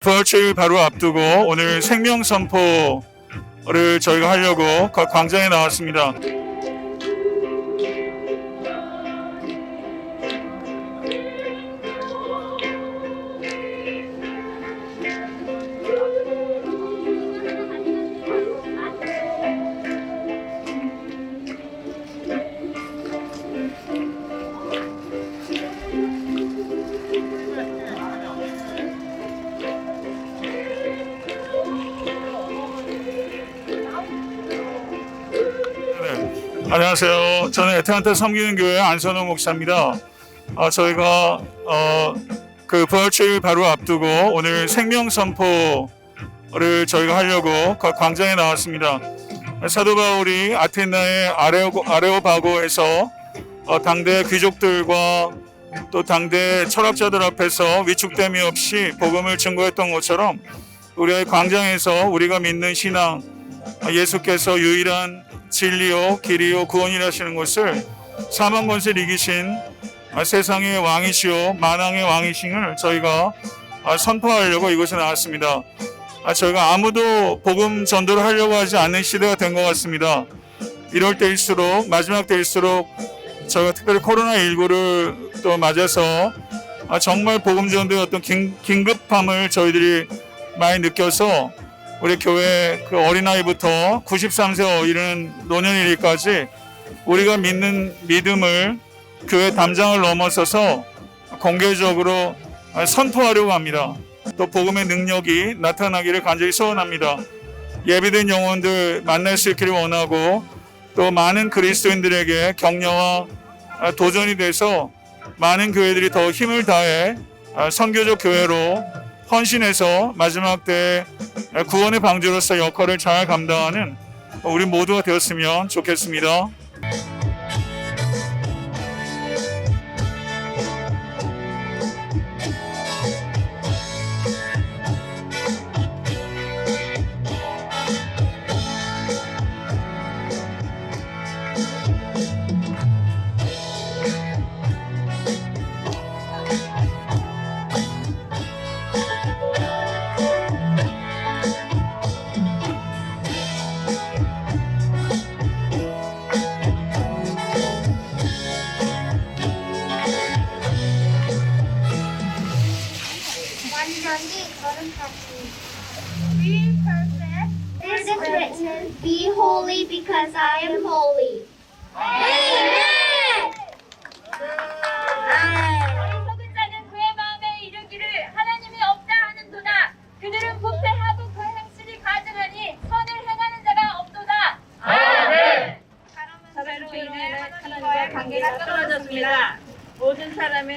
부활주일 바로 앞두고 오늘 생명 선포를 저희가 하려고 그 광장에 나왔습니다. 안녕하세요. 저는 애틀란타 섬기는 교회 안선호 목사입니다. 아, 저희가 어, 그 부활주일 바로 앞두고 오늘 생명 선포를 저희가 하려고 그 광장에 나왔습니다. 사도 바울이 아테나의 아레오, 아레오 바고에서 어, 당대 귀족들과 또 당대 철학자들 앞에서 위축됨이 없이 복음을 증거했던 것처럼 우리의 광장에서 우리가 믿는 신앙 예수께서 유일한 진리요 길이요 구원이라시는 것을 사망 권세를 이기신 세상의 왕이시요 만왕의 왕이신을 저희가 선포하려고 이곳에 나왔습니다. 아, 저희가 아무도 복음 전도를 하려고 하지 않는 시대가 된 것 같습니다. 이럴 때일수록 마지막 때일수록 저희가 특별히 코로나 19를 또 맞아서 아, 정말 복음 전도의 어떤 긴, 긴급함을 저희들이 많이 느껴서 우리 교회 그 어린아이부터 93세 이르는 노년이리까지 우리가 믿는 믿음을 교회 담장을 넘어서서 공개적으로 선포하려고 합니다. 또 복음의 능력이 나타나기를 간절히 소원합니다. 예비된 영혼들 만날 수 있기를 원하고 또 많은 그리스도인들에게 격려와 도전이 돼서 많은 교회들이 더 힘을 다해 선교적 교회로 헌신해서 마지막 때 구원의 방주로서 역할을 잘 감당하는 우리 모두가 되었으면 좋겠습니다. Be perfect. Be, written, Be holy because I am holy. Amen.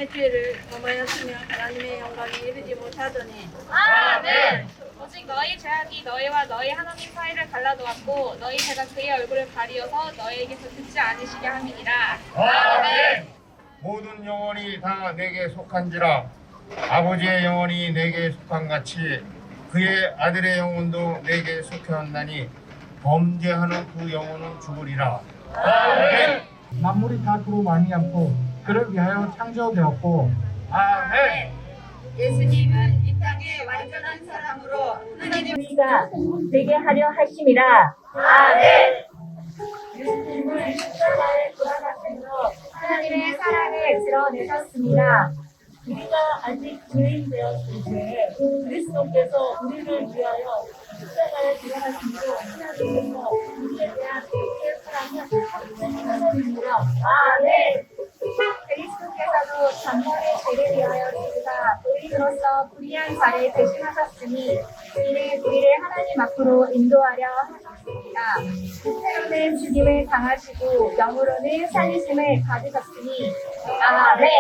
사람의 죄를 범하였으며 하나님의 영광에 이르지 못하더니 아멘 오직 너희 죄악이 너희와 너희 하나님 사이를 갈라놓았고 너희 죄가 그의 얼굴을 가리어서 너희에게서 듣지 않으시게 함이니라 아멘. 모든 영혼이 다 내게 속한지라 아버지의 영혼이 내게 속한 같이 그의 아들의 영혼도 내게 속하였나니 범죄하는 그 영혼은 죽으리라. 아멘. 만물이 다 그로 말미암고 그를 위하여 창조되었고 아멘. 예수님은 이 땅의 완전한 사람으로 하나님 우리가 되게 하려 하심이라 아멘. 예수님을 십자가에 돌아가심으로 하나님의 사랑을 드러내셨습니다. 우리가 아직 죄인 되었을 때 그리스도께서 우리를 위하여 십자가에 돌아가심으로 하나님께서 우리에 대한 그의 사랑을 확증하셨습니다. 아멘. 전번의 죄를 위하여 죽으사 우리로서 불의한 자를 대신하셨으니 이는 우리를 하나님 앞으로 인도하려 하셨습니다. 때로는 죽임을 당하시고 영으로는 살리심을 받으셨으니 아멘.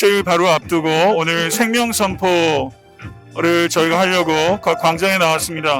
주일 바로 앞두고 오늘 생명 선포를 저희가 하려고 광장에 나왔습니다.